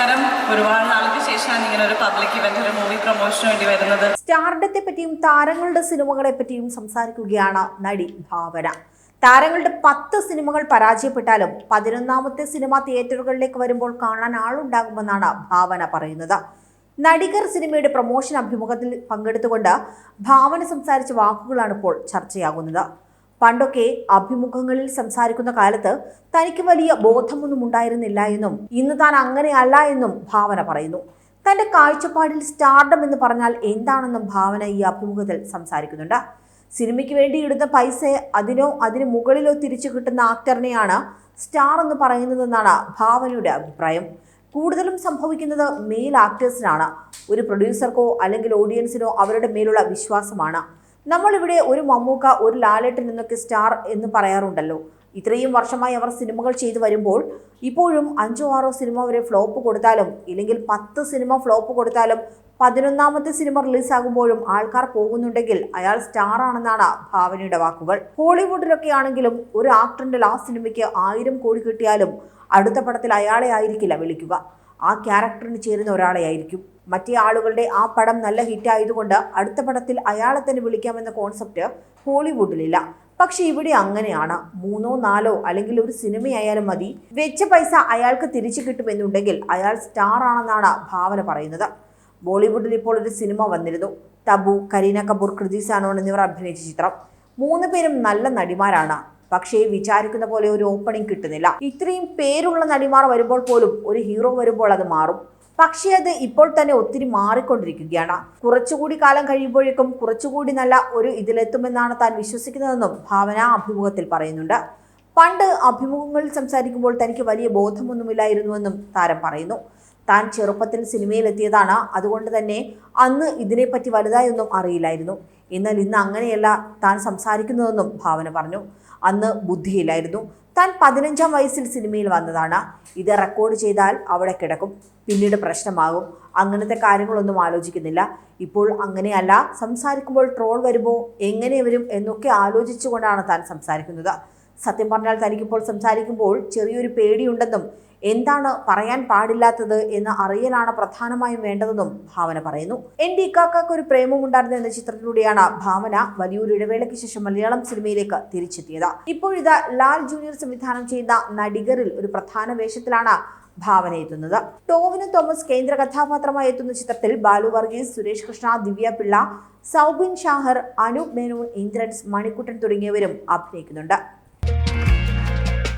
നമസ്കാരം. ഒരുപാട് നാൾക്ക് ശേഷമാണ് ഇങ്ങനെ ഒരു പബ്ലിക് ഇവന്റ് ഒരു മൂവി പ്രൊമോഷന് വേണ്ടി വരുന്നത്. സ്റ്റാർഡത്തെ പറ്റിയും താരങ്ങളുടെ സിനിമകളെ പറ്റിയും സംസാരിക്കുകയാണ് നടി ഭാവന. താരങ്ങളുടെ പത്ത് സിനിമകൾ പരാജയപ്പെട്ടാലും പതിനൊന്നാമത്തെ സിനിമ തിയേറ്ററുകളിലേക്ക് വരുമ്പോൾ കാണാൻ ആളുണ്ടാകുമെന്നാണ് ഭാവന പറയുന്നത്. നടികർ സിനിമയുടെ പ്രൊമോഷൻ അഭിമുഖത്തിൽ പങ്കെടുത്തുകൊണ്ട് ഭാവന സംസാരിച്ച വാക്കുകളാണ് ഇപ്പോൾ ചർച്ചയാകുന്നത്. പണ്ടൊക്കെ അഭിമുഖങ്ങളിൽ സംസാരിക്കുന്ന കാലത്ത് തനിക്ക് വലിയ ബോധമൊന്നും ഉണ്ടായിരുന്നില്ല എന്നും ഇന്ന് താൻ അങ്ങനെയല്ല എന്നും ഭാവന പറയുന്നു. തന്റെ കാഴ്ചപ്പാടിൽ സ്റ്റാർഡം എന്ന് പറഞ്ഞാൽ എന്താണെന്നും ഭാവന ഈ അഭിമുഖത്തിൽ സംസാരിക്കുന്നുണ്ട്. സിനിമയ്ക്ക് വേണ്ടി ഇടുന്ന പൈസ അതിനോ അതിന് മുകളിലോ തിരിച്ചു കിട്ടുന്ന ആക്ടറിനെയാണ് സ്റ്റാർ എന്ന് പറയുന്നതെന്നാണ് ഭാവനയുടെ അഭിപ്രായം. കൂടുതലും സംഭവിക്കുന്നത് മെയിൽ ആക്ടേഴ്സിനാണ് ഒരു പ്രൊഡ്യൂസർക്കോ അല്ലെങ്കിൽ ഓഡിയൻസിനോ അവരുടെ മേലുള്ള വിശ്വാസമാണ്. നമ്മളിവിടെ ഒരു മമ്മൂക്ക ഒരു ലാലേട്ടിൽ നിന്നൊക്കെ സ്റ്റാർ എന്ന് പറയാറുണ്ടല്ലോ. ഇത്രയും വർഷമായി അവർ സിനിമകൾ ചെയ്തു വരുമ്പോൾ ഇപ്പോഴും അഞ്ചോ ആറോ സിനിമ വരെ ഫ്ലോപ്പ് കൊടുത്താലും ഇല്ലെങ്കിൽ പത്ത് സിനിമ ഫ്ലോപ്പ് കൊടുത്താലും പതിനൊന്നാമത്തെ സിനിമ റിലീസാകുമ്പോഴും ആൾക്കാർ പോകുന്നുണ്ടെങ്കിൽ അയാൾ സ്റ്റാർ ആണെന്നാണ് ഭാവനയുടെ വാക്കുകൾ. ഹോളിവുഡിലൊക്കെ ആണെങ്കിലും ഒരു ആക്ടറിന്റെ ലാസ്റ്റ് സിനിമയ്ക്ക് ആയിരം കോടി കിട്ടിയാലും അടുത്ത പടത്തിൽ അയാളെ ആയിരിക്കില്ല വിളിക്കുക. ആ ക്യാരക്ടറിന് ചേരുന്ന ഒരാളെ ആയിരിക്കും. മറ്റേ ആളുകളുടെ ആ പടം നല്ല ഹിറ്റായതുകൊണ്ട് അടുത്ത പടത്തിൽ അയാളെ തന്നെ വിളിക്കാമെന്ന കോൺസെപ്റ്റ് ഹോളിവുഡിലില്ല. പക്ഷെ ഇവിടെ അങ്ങനെയാണ്. മൂന്നോ നാലോ അല്ലെങ്കിൽ ഒരു സിനിമയായാലും മതി. വെച്ച പൈസ അയാൾക്ക് തിരിച്ചു കിട്ടുമെന്നുണ്ടെങ്കിൽ അയാൾ സ്റ്റാർ ആണെന്നാണ് ഭാവന പറയുന്നത്. ബോളിവുഡിൽ ഇപ്പോൾ ഒരു സിനിമ വന്നിരുന്നു. തബു കരീന കപൂർ കൃതി സാനോൺ എന്നിവർ അഭിനയിച്ച ചിത്രം. മൂന്ന് പേരും നല്ല നടിമാരാണ്. പക്ഷേ വിചാരിക്കുന്ന പോലെ ഒരു ഓപ്പണിംഗ് കിട്ടുന്നില്ല. ഇത്രയും പേരുള്ള നടിമാർ വരുമ്പോൾ പോലും ഒരു ഹീറോ വരുമ്പോൾ അത് മാറും. പക്ഷേ അത് ഇപ്പോൾ തന്നെ ഒത്തിരി മാറിക്കൊണ്ടിരിക്കുകയാണ്. കുറച്ചുകൂടി കാലം കഴിയുമ്പോഴേക്കും കുറച്ചുകൂടി നല്ല ഒരു ഇതിലെത്തുമെന്നാണ് താൻ വിശ്വസിക്കുന്നതെന്നും ഭാവന അഭിമുഖത്തിൽ പറയുന്നുണ്ട്. പണ്ട് അഭിമുഖങ്ങളിൽ സംസാരിക്കുമ്പോൾ തനിക്ക് വലിയ ബോധമൊന്നുമില്ലായിരുന്നുവെന്നും താരം പറയുന്നു. താൻ ചെറുപ്പത്തിൽ സിനിമയിലെത്തിയതാണ്. അതുകൊണ്ട് തന്നെ അന്ന് ഇതിനെപ്പറ്റി വലുതായൊന്നും അറിയില്ലായിരുന്നു. എന്നാൽ ഇന്ന് അങ്ങനെയല്ല താൻ സംസാരിക്കുന്നതെന്നും ഭാവന പറഞ്ഞു. അന്ന് ബുദ്ധിയില്ലായിരുന്നു. താൻ പതിനഞ്ചാം വയസ്സിൽ സിനിമയിൽ വന്നതാണ്. ഇത് റെക്കോർഡ് ചെയ്താൽ അവിടെ കിടക്കും. പിന്നീട് പ്രശ്നമാകും. അങ്ങനത്തെ കാര്യങ്ങളൊന്നും ആലോചിക്കുന്നില്ല. ഇപ്പോൾ അങ്ങനെയല്ല. സംസാരിക്കുമ്പോൾ ട്രോൾ വരുമോ എങ്ങനെ വരും എന്നൊക്കെ ആലോചിച്ചുകൊണ്ടാണ് താൻ സംസാരിക്കുന്നത്. സത്യം പറഞ്ഞാൽ തനിക്കിപ്പോൾ സംസാരിക്കുമ്പോൾ ചെറിയൊരു പേടിയുണ്ടെന്നും എന്താണ് പറയാൻ പാടില്ലാത്തത് എന്ന് അറിയലാണ് പ്രധാനമായും വേണ്ടതെന്നും ഭാവന പറയുന്നു. എൻ ഡി ഇക്കാക്കാക്ക് ഒരു പ്രേമമുണ്ടായിരുന്നു എന്ന ചിത്രത്തിലൂടെയാണ് ഭാവന വലിയൊരു ഇടവേളയ്ക്ക് ശേഷം മലയാളം സിനിമയിലേക്ക് തിരിച്ചെത്തിയത്. ഇപ്പോഴിതാ ലാൽ ജൂനിയർ സംവിധാനം ചെയ്യുന്ന നടികറിൽ ഒരു പ്രധാന വേഷത്തിലാണ് ഭാവന എത്തുന്നത്. ടോവിന് തോമസ് കേന്ദ്ര കഥാപാത്രമായി എത്തുന്ന ചിത്രത്തിൽ ബാലു വർഗീസ് സുരേഷ് കൃഷ്ണ ദിവ്യ പിള്ള സൗബിൻ ഷാഹർ അനൂപ് മേനോൻ ഇന്ദ്രൻസ് മണിക്കുട്ടൻ തുടങ്ങിയവരും അഭിനയിക്കുന്നുണ്ട്.